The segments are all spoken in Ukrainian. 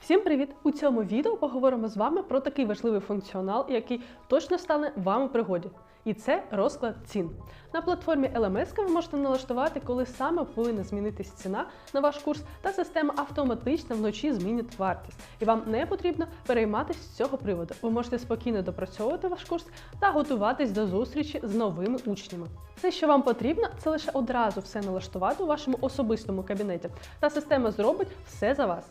Всім привіт! У цьому відео поговоримо з вами про такий важливий функціонал, який точно стане вам у пригоді. І це розклад цін. На платформі LMS ви можете налаштувати, коли саме повинна змінитись ціна на ваш курс, та система автоматично вночі змінить вартість. І вам не потрібно перейматися з цього приводу. Ви можете спокійно допрацьовувати ваш курс та готуватись до зустрічі з новими учнями. Все, що вам потрібно, це лише одразу все налаштувати у вашому особистому кабінеті, та система зробить все за вас.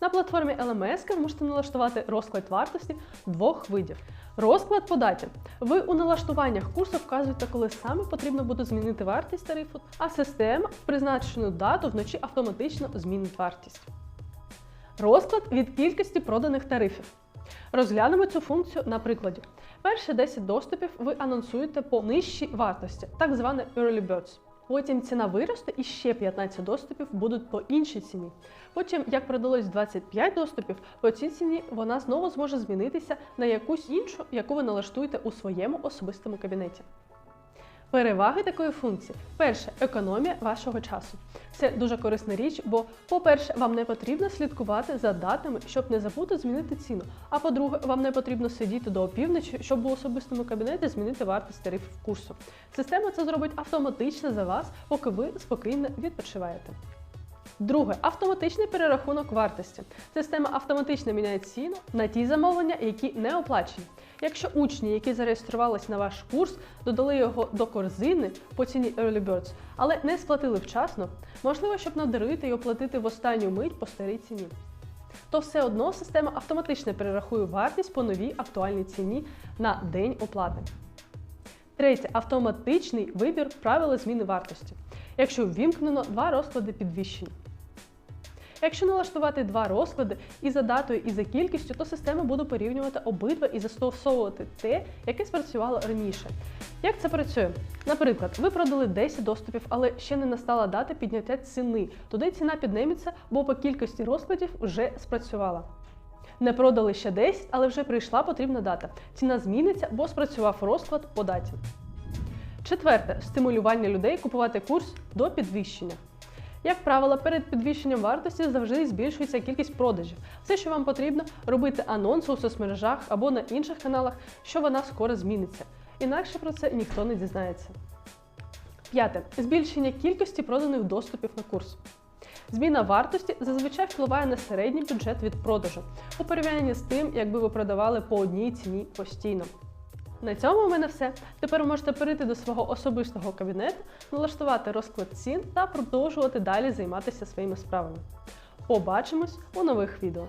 На платформі LMS ви можете налаштувати розклад вартості двох видів. Розклад по даті. Ви у налаштуваннях курсу вказуєте, коли саме потрібно буде змінити вартість тарифу, а система в призначену дату вночі автоматично змінить вартість. Розклад від кількості проданих тарифів. Розглянемо цю функцію на прикладі. Перші 10 доступів ви анонсуєте по нижчій вартості, так зване Early Birds. Потім ціна виросте і ще 15 доступів будуть по іншій ціні. Потім, як продалось 25 доступів, по цій ціні вона знову зможе змінитися на якусь іншу, яку ви налаштуєте у своєму особистому кабінеті. Переваги такої функції: перше економія вашого часу. Це дуже корисна річ, бо, по-перше, вам не потрібно слідкувати за датами, щоб не забути змінити ціну. А по-друге, вам не потрібно сидіти до опівночі, щоб у особистому кабінеті змінити вартість тарифів курсу. Система це зробить автоматично за вас, поки ви спокійно відпочиваєте. Друге автоматичний перерахунок вартості. Система автоматично міняє ціну на ті замовлення, які не оплачені. Якщо учні, які зареєструвалися на ваш курс, додали його до корзини по ціні Early Birds, але не сплатили вчасно, можливо, щоб надарити і оплатити в останню мить по старій ціні. То все одно система автоматично перерахує вартість по новій актуальній ціні на день оплати. Третє автоматичний вибір правил зміни вартості. Якщо ввімкнено два розклади підвищень. Якщо налаштувати два розклади і за датою, і за кількістю, то система буде порівнювати обидва і застосовувати те, яке спрацювало раніше. Як це працює? Наприклад, ви продали 10 доступів, але ще не настала дата підняття ціни. Туди ціна підніметься, бо по кількості розкладів вже спрацювала. Не продали ще 10, але вже прийшла потрібна дата. Ціна зміниться, бо спрацював розклад по даті. Четверте стимулювання людей купувати курс до підвищення. Як правило, перед підвищенням вартості завжди збільшується кількість продажів. Все, що вам потрібно, робити анонси у соцмережах або на інших каналах, що вона скоро зміниться. Інакше про це ніхто не дізнається. П'яте збільшення кількості проданих доступів на курс. Зміна вартості зазвичай впливає на середній бюджет від продажу у порівнянні з тим, якби ви продавали по одній ціні постійно. На цьому у мене все. Тепер ви можете перейти до свого особистого кабінету, налаштувати розклад цін та продовжувати далі займатися своїми справами. Побачимось у нових відео.